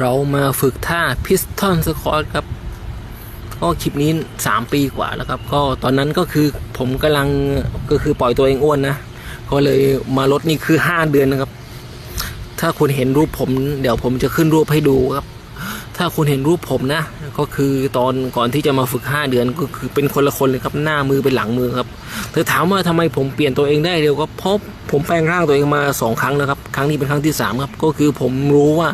เรามาฝึกท่าพิสตอนสควอตครับ ก็คลิปนี้ 3 ปีกว่าแล้วครับ ก็ตอนนั้นก็คือผมกำลังก็คือปล่อยตัวเองอ้วนนะ ก็เลยมาลดนี่คือ 5 เดือนนะครับ ถ้าคุณเห็นรูปผม เดี๋ยวผมจะขึ้นรูปให้ดูครับ ถ้าคุณเห็นรูปผมนะ ก็คือตอนก่อนที่จะมาฝึก 5 เดือนก็คือเป็นคนละคนเลยครับหน้ามือเป็นหลังมือครับเธอถามว่าทำไมผมเปลี่ยนตัวเองได้เร็วก็เพราะผมแปลงร่างตัวเองมาสองครั้งแล้วครับครั้งนี้เป็นครั้งที่สามครับ ก็คือผมรู้ว่า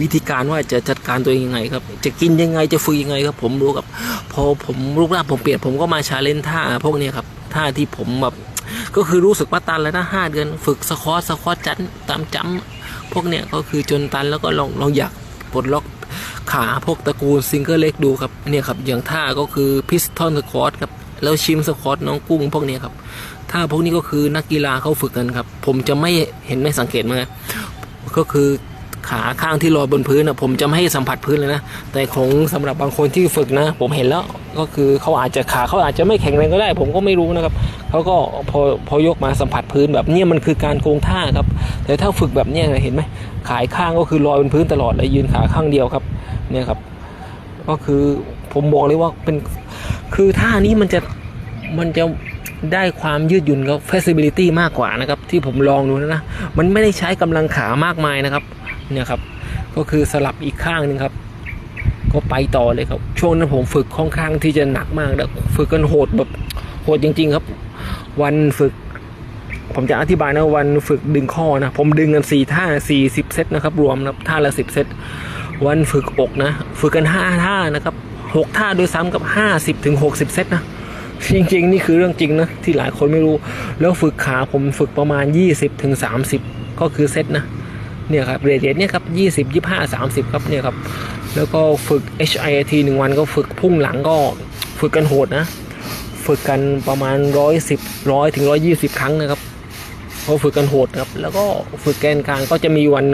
วิธีการว่าจะจัดการตัวเองยังไงครับ จะกินยังไงจะฝึกยังไงครับผมรู้ครับพอผมรูปร่างผมเปลี่ยนผมก็มาชาเลนท่าพวกนี้ครับท่าที่ผมแบบก็คือรู้สึกว่าตันแล้วนะห้าเดือน ฝึกสควอตสควอตจันตามจำพวกเนี้ยก็คือจนตันแล้วก็ลองลองอยากปลดล็อก ขาพวกตระกูลซิงเกิลเล็กดูครับเนี่ยครับอย่างท่าก็คือพิสตอนสควอตครับแล้วชิมสควอตน้องกุ้งพวกนี้ครับท่าพวกนี้ก็คือนักกีฬาเขาฝึกกันครับ ผมจะไม่เห็นไม่สังเกตมาก็คือขาข้างที่ลอยบนพื้นนะผมจะไม่ให้สัมผัสพื้นเลยนะ แต่ของสำหรับบางคนที่ฝึกนะ ผมเห็นแล้วก็คือเขาอาจจะขาเขาอาจจะไม่แข็งแรงก็ได้ ผมก็ไม่รู้นะครับเขาก็พอพอยกมาสัมผัสพื้นแบบนี้มันคือการโกงท่าครับ แต่ถ้าฝึกแบบนี้เห็นไหมขายข้างก็คือลอยบนพื้นตลอดเลยยืนขาข้างเดียวครับ เนี่ยครับ ก็คือผมบอกเลยว่าเป็นคือท่านี้มันจะมันจะได้ความยืดหยุ่นกับ flexibility มากกว่านะครับ ที่ผมลองดูนะนะ มันไม่ได้ใช้กำลังขามากมายนะครับ เนี่ยครับ ก็คือสลับอีกข้างหนึ่งครับ ก็ไปต่อเลยครับ ช่วงนั้นผมฝึกค่อนข้างที่จะหนักมากแล้วฝึกกันโหดแบบโหดจริง ๆ ครับ วันฝึก ผมจะอธิบายนะวันฝึกดึงข้อนะ ผมดึงกันสี่ท่าสี่สิบเซตนะครับ รวมนะท่าละสิบเซต วันฝึกอกนะ ฝึกกันห้าท่านะครับหกท่าโดยซ้ำกับห้าสิบถึงหกสิบเซตนะ จริงๆ นี่คือเรื่องจริงนะ ที่หลายคนไม่รู้ แล้วฝึกขาผมฝึกประมาณ 20ถึง30 ก็คือเซตนะ เนี่ยครับเรทเนี่ยครับ 20 25 30 ครับเนี่ยครับ แล้วก็ฝึก HIIT หนึ่งวันก็ฝึกพุ่งหลังก็ฝึกกันโหดนะ ฝึกกันประมาณ 110 100ถึง120 ครั้งนะครับเขาฝึกกันโหดครับ แล้วก็ฝึกแกนกลางก็จะมีวัน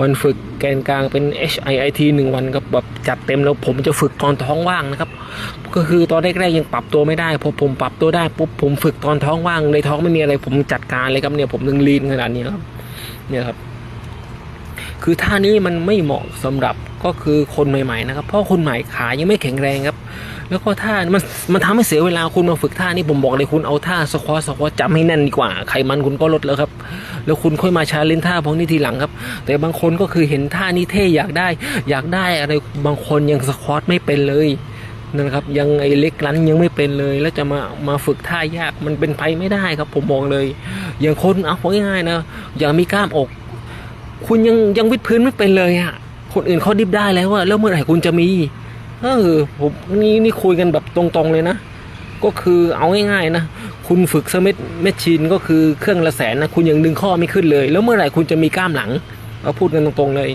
วันฝึกแกนกลางเป็น HIIT หนึ่งวันครับแบบจัดเต็มแล้วผมจะฝึกตอนท้องว่างนะครับ ก็คือตอนแรกๆยังปรับตัวไม่ได้พอผมปรับตัวได้ปุ๊บผมฝึกตอนท้องว่างในท้องไม่มีอะไรผมจัดการเลยครับเนี่ยผมถึงลีนขนาดนี้ครับเนี่ยครับ คือท่านี้มันไม่เหมาะสำหรับก็คือคนใหม่ๆนะครับ เพราะคนใหม่ขายังไม่แข็งแรงครับ แล้วก็ท่ามันมันทำให้เสียเวลาคุณมาฝึกท่านี้ผมบอกเลยคุณเอาท่าสควอตสควอตจำให้แน่นดีกว่าไขมันคุณก็ลดแล้วครับ แล้วคุณค่อยมาชาเลนท่าพวกนี้ทีหลังครับ แต่บางคนก็คือเห็นท่านี้เท่อยากได้ อยากได้อะไรบางคนยังสควอตไม่เป็นเลยนะครับยังไอเล็กลันยังไม่เป็นเลย แล้วจะมามาฝึกท่ายากมันเป็นไปไม่ได้ครับ ผมบอกเลย อย่างคนเอาง่ายๆนะอย่างมีกล้ามอก คุณยังยังวิดพื้นไม่เป็นเลยอะคนอื่นเขาดิบได้แล้วอะแล้วเมื่อไหร่คุณจะมีเออผมนี่นี่คุยกันแบบตรงๆเลยนะ ก็คือเอาง่ายๆนะ คุณฝึกสมิธเมชชีนก็คือเครื่องละแสนนะ คุณยังดึงข้อไม่ขึ้นเลย แล้วเมื่อไหร่คุณจะมีกล้ามหลัง เอาพูดกันตรงๆเลย